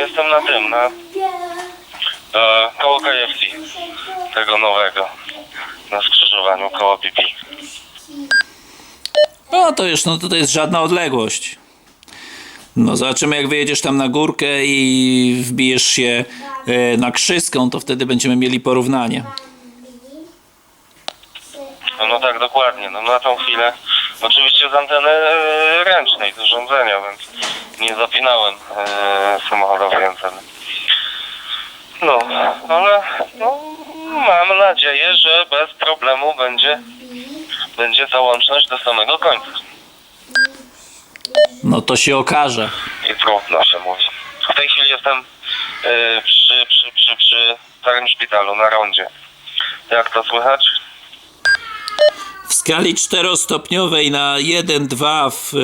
jestem na tym, na e, koło KFC, tego nowego, na skrzyżowaniu koło BP. No to już, no to, to jest żadna odległość. No zobaczymy jak wyjedziesz tam na górkę i wbijesz się e, na Krzyską, to wtedy będziemy mieli porównanie. No, no tak, dokładnie. No na tą chwilę, oczywiście z anteny e, ręcznej, z urządzenia, więc nie zapinałem e, samochodowej anteny. No, ale no, mam nadzieję, że bez problemu będzie, będzie ta łączność do samego końca. No to się okaże. I trudno się mówi. W tej chwili jestem e, przy, przy, przy, przy starym szpitalu na rondzie. Jak to słychać? W skali czterostopniowej na 1-2 w,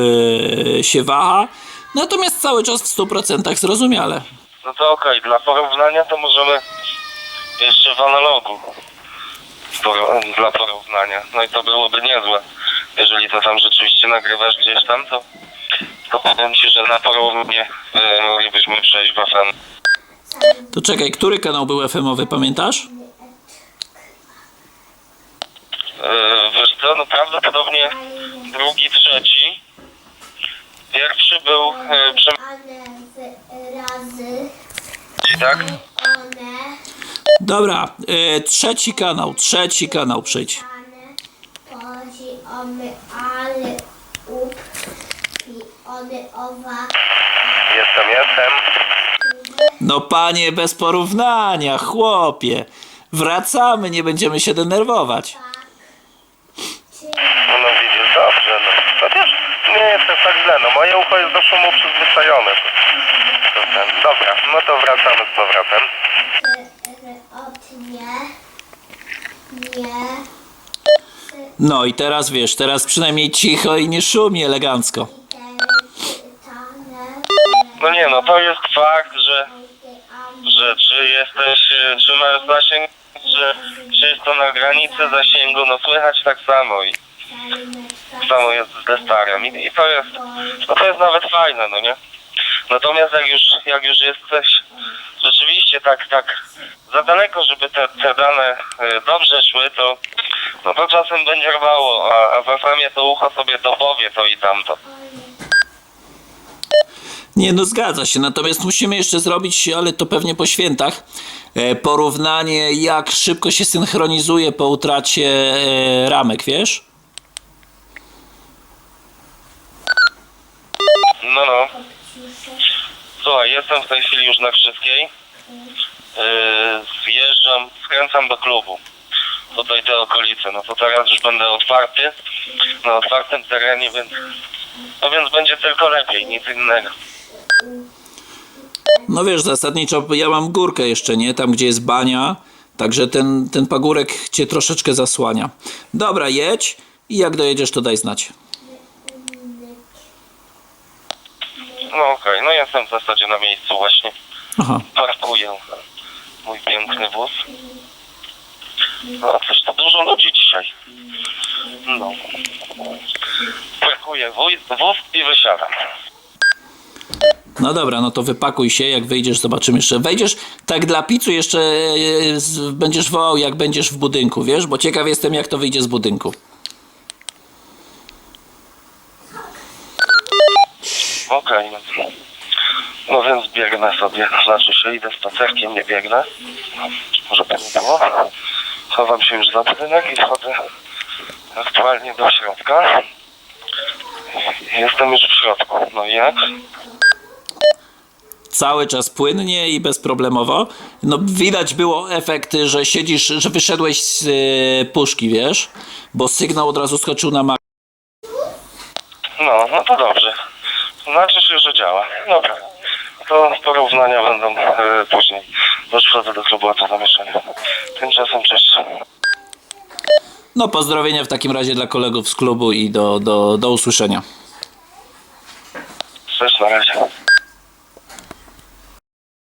e, się waha, natomiast cały czas w 100% zrozumiale. No to okej, dla porównania to możemy jeszcze w analogu. Dla porównania. No i to byłoby niezłe. Jeżeli to tam rzeczywiście nagrywasz gdzieś tam, to, to powiem Ci, że na porównanie e, moglibyśmy przejść w FM. To czekaj, który kanał był FM-owy, pamiętasz? E, co, no prawdopodobnie drugi, trzeci. Pierwszy był e, przy razy, tak? one, Dobra, e, trzeci kanał, trzeci kanał przyjdź. one, ale, up, i one, owa, Jestem, jestem. No panie, bez porównania, chłopie. Wracamy, nie będziemy się denerwować. No, no widzisz, dobrze, no. Chociaż nie jest tak źle, no moje ucho jest do szumu przyzwyczajone. To, to ten. Dobra, no to wracamy z powrotem. No i teraz wiesz, teraz przynajmniej cicho i nie szumi elegancko. No nie no, to jest fakt, że, że czy jesteś, czy masz zasięg, że, czy jest to na granicy zasięgu, no słychać tak samo i samo jest ze starym i, i to jest, no to jest nawet fajne, no nie? Natomiast jak już, jak już jesteś rzeczywiście tak, tak za daleko, żeby te, te dane e, dobrze szły, to no to czasem będzie rwało, a, a w FM-ie to ucho sobie dopowie to i tamto. Nie, no zgadza się. Natomiast musimy jeszcze zrobić, ale to pewnie po świętach, e, porównanie jak szybko się synchronizuje po utracie e, ramek, wiesz? No, no. Słuchaj, jestem w tej chwili już na Krzyskiej. Yy, zjeżdżam, skręcam do klubu. Tutaj te okolice. No to teraz już będę otwarty, na otwartym terenie, więc, no więc będzie tylko lepiej, nic innego. No wiesz, zasadniczo ja mam górkę jeszcze, nie? Tam, gdzie jest bania. Także ten, ten pagórek cię troszeczkę zasłania. Dobra, jedź i jak dojedziesz, to daj znać. No okej, no jestem w zasadzie na miejscu właśnie. Aha. Parkuję mój piękny wóz. No coś to dużo ludzi dzisiaj. No. Parkuję wóz, wóz i wysiadam. No dobra, no to wypakuj się, jak wyjdziesz, zobaczymy jeszcze. Wejdziesz, tak dla picu jeszcze e, z, będziesz wołał, jak będziesz w budynku, wiesz? Bo ciekaw jestem, jak to wyjdzie z budynku. Okej, no. więc biegnę sobie, znaczy się idę spacerkiem, nie biegnę. Może to nie było. Chowam się już za budynek i wchodzę aktualnie do środka. Jestem już w środku. No i jak? Cały czas płynnie i bezproblemowo. No widać było efekty, że siedzisz, że wyszedłeś z e, puszki, wiesz? Bo sygnał od razu skoczył na mak. No, no to dobrze. Znaczy się, że działa. Dobra. To porównania będą e, później. Już wchodzę do klubu, a to zamieszanie. Tymczasem cześć. No pozdrowienia w takim razie dla kolegów z klubu i do, do, do usłyszenia.